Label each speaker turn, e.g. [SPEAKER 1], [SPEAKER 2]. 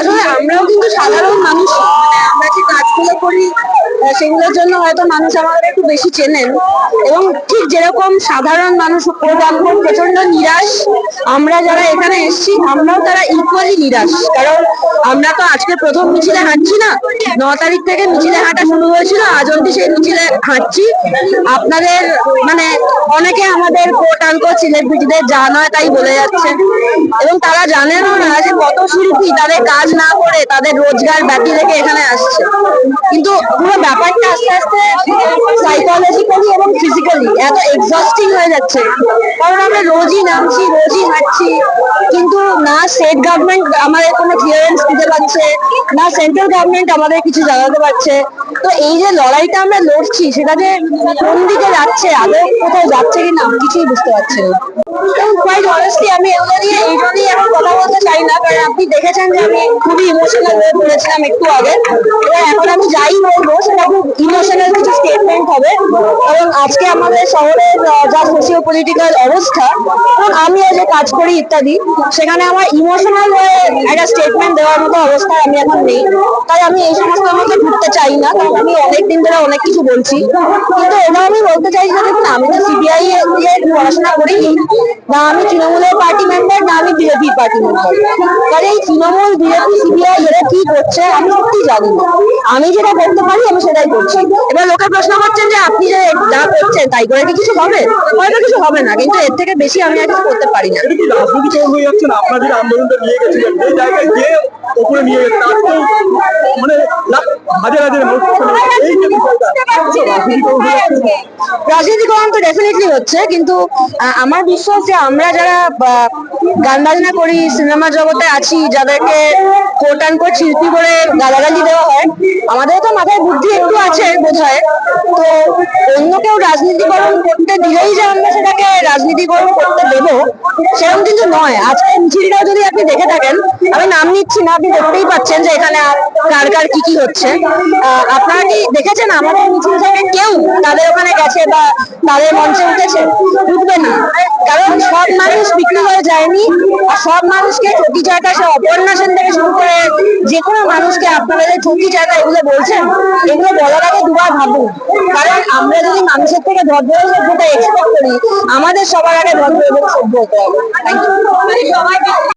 [SPEAKER 1] আসলে আমরাও কিন্তু সাধারণ মানুষ মানে আমরা যে কাজগুলো করি সেগুলোর জন্য হয়তো মানুষ আমাদের একটু বেশি চেনেন। এবং ঠিক যেরকম সাধারণ মানুষ প্রোগ্রাম প্রচণ্ড নিরাশ, আমরা যারা এখানে এসেছি, আমরাও তারা ইকুয়ালি নিরাশ। কারণ আমরা তো আজকে প্রথম মিছিলে হাঁটছি না, ন তারিখ থেকে মিছিলে হাঁটা শুরু হয়েছিল, আজ অব্দি সেই মিছিলে হাঁটছি আপনাদের মানে অনেকে আমাদের কোটাঙ্ক সেলিব্রিটিদের যা নয় তাই বলে যাচ্ছে। এবং তারা জানেনও না যে কত শিল্পী তাদের কাজ না করে তাদের রোজগার ব্যাটি রেখে এখানে আসছে। কিন্তু পুরো ব্যাপারটা আস্তে আস্তে সাইকোলজিক্যালি এবং ফিজিক্যালি এত এক্সস্টিং হয়ে যাচ্ছে। কারণ আমরা রোজই নামছি, রোজই হাঁটছি, কিন্তু না স্টেট গভর্নমেন্ট আমাদের কোনো ক্লিয়ারেন্স দিতে পারছে, না সেন্ট্রাল গভর্নমেন্ট আমাদের কিছু জানাতে পারছে। তো এই যে লড়াইটা আমরা লড়ছি, সেটা যে কোন দিকে যাচ্ছে, আদৌ কোথাও যাচ্ছে কিনা, কিছুই বুঝতে পারছি না। আমি এগুলো নিয়ে কথা না, কারণ আপনি দেখেছেন যে আমি খুবই ইমোশনাল হয়ে পড়েছিলাম একটু আগে। এবং এখন আমি যাই বলব সেটা খুব ইমোশনাল কিছু স্টেটমেন্ট হবে। এবং আজকে আমাদের শহরের যা সোশিও পলিটিক্যাল অবস্থা এবং আমিও যে কাজ করি ইত্যাদি, সেখানে আমার ইমোশনাল হয়ে একটা স্টেটমেন্ট দেওয়ার মতো অবস্থায় আমি এখন নেই। তাই আমি এই সমস্ত মধ্যে ঢুকতে চাই না, কারণ আমি অনেকদিন ধরে অনেক কিছু বলছি। কিন্তু এটা আমি বলতে চাই যে দেখুন, আমি তো সিবিআই পড়াশোনা করিনি না আমি তৃণমূলের পার্টি মেম্বার না আমি বিজেপির তৃণমূল, বিজেপি সিবিআই এরা কি করছে, আমি সত্যি জানি আমি যেটা করতে পারি, আমি সেটাই করছি। এবার লোকে প্রশ্ন করছেন যে, আপনি যে যা করছেন, তাই করে কি কিছু হবে? হয়তো কিছু হবে না, কিন্তু এর থেকে বেশি আমি আর কিছু করতে পারি না।
[SPEAKER 2] আপনার আন্দোলনটা নিয়ে গেছিলেন এই জায়গায় গিয়ে ওপরে নিয়ে গেছেন। মানে হাজার হাজার এই যে রাজনীতিকরণ হয়ে যাচ্ছে না?
[SPEAKER 1] রাজনীতিকরণ তো ডেফিনেটলি হচ্ছে কিন্তু আমার বিশ্বাস যে আমরা যারা গান বাজনা করি সিনেমা জগতে আছি যাদেরকে কোট শিল্পী করে গালাগালি দেওয়া হয় আমাদের তো মাথায় বুদ্ধি একটু আছে বোধ তো অন্য কেউ রাজনীতিকরণ করতে দিলেই যে আমরা সেটাকে রাজনীতিকরণ করতে দেবো, সেরকম কিন্তু নয়। আজকে মিছিলটাও যদি আপনি দেখে থাকেন, আমি নাম নিচ্ছি না, আপনি দেখতেই পাচ্ছেন যে এখানে কার কার কি কি হচ্ছে। আপনারা কি দেখেছেন? আমাদের মিছিল থেকে কেউ তাদের ওখানে গেছে বা তাদের মঞ্চে উঠেছে? উঠবে না। কারণ সব মানুষ বিক্রি হয়ে যায়নি সব মানুষকে চাটা সে অপর্ণা সেন থেকে শুরু করে যে কোনো মানুষকে আপনারা যে চটি জায়গা এগুলো বলছেন, এগুলো বলার আগে দুবার ভাবুন। কারণ আমরা যদি মানুষের থেকে ভদ্র সভ্যতা এক্সপেক্ট করি, আমাদের সবার আগে এবং সভ্য হতে হবে।